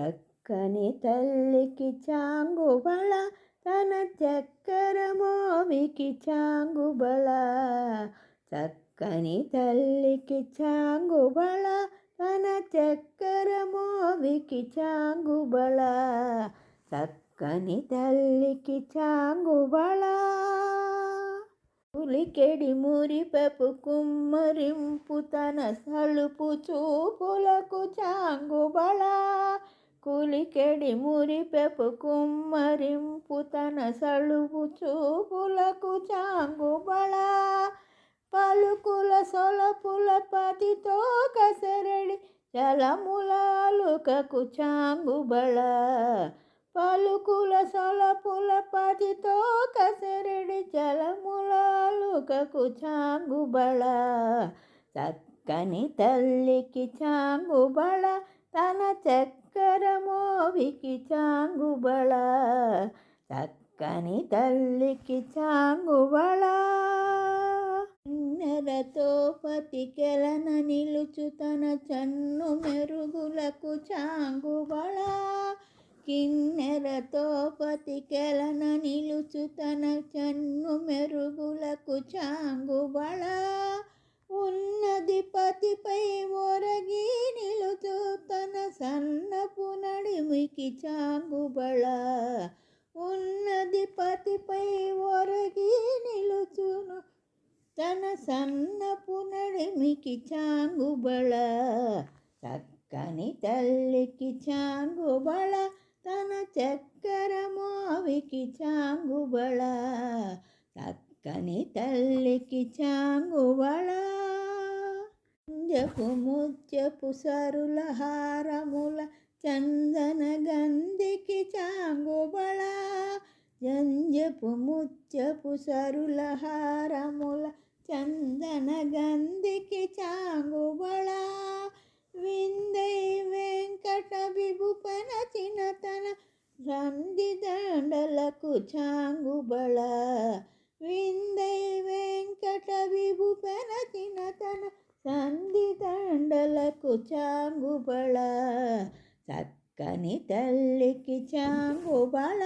చక్కని తల్లికి చాంగుబళ తన చక్కెర మోవికి చాంగుబళ. చక్కని తల్లికి చాంగుబళ తన చక్కెర మోవికి చాంగుబళ. చక్కని తల్లికి చాంగుబళ. పులికెడి మురిపెపు కుమ్మరింపు తన సలుపు చూపులకు చాంగుబళ. కులికెడి మురిపెపు కుమ్మరింపు తన సలుపు చూపులకు చాంగుబళ పలుకుల సొలపుల పతితో కసరడి చలములాలుకకు చాంగుబళ పలుకుల సొలపుల పతితో కసరడి చలములాలుకకు చాంగుబళ చక్కని తల్లికి చాంగుబళ తన చక్కర మోవికి చాంగుబళ చక్కని తల్లికి చాంగుబళ. కిన్నెరతో పతికెలన నిలుచు తన చన్ను మెరుగులకు చాంగుబళ. కిన్నెరతో పతికెలన నిలుచు తన చన్ను మెరుగులకు చాంగుబళ. ఉన్నది పతిపై ఒరగి నడిమికి చాంగుబళ ఉన్నది పతిపై ఒరగి నిలుచును. తన సన్నపు నడిమికి చాంగుబళ చక్కని తల్లికి చాంగుబళ తన చక్కర మావికి చాంగుబళ చక్కని తల్లికి చాంగుబళ జపు ముత్యపు సరుల హారముల చందన గంధికి చాంగుబళ జంజపు ముత్యపు సరుల హారముల చందన గంధికి చాంగుబళ విందై వెంకట విభుపన చినతన సంధి దండలకు చాంగుబళ విందై వెంకట విభుపన చినతన సంధి దండలకు చాంగుబళ. చక్కని తల్లికి చాంగుబళ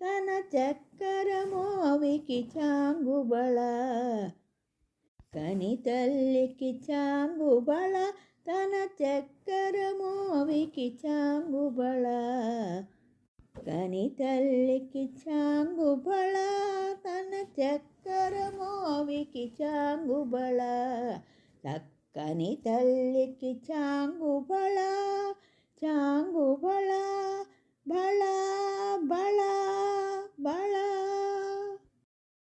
తన చక్కర మోవికి చాంగుబళ కని తల్లికి చాంగుబళ తన చక్కర మోవికి చాంగుబళ కని తల్లికి చాంగుబళ తన చక్కర మోవికి చాంగుబళ చక్కని తల్లికి చాంగుబళ 唱歌吧。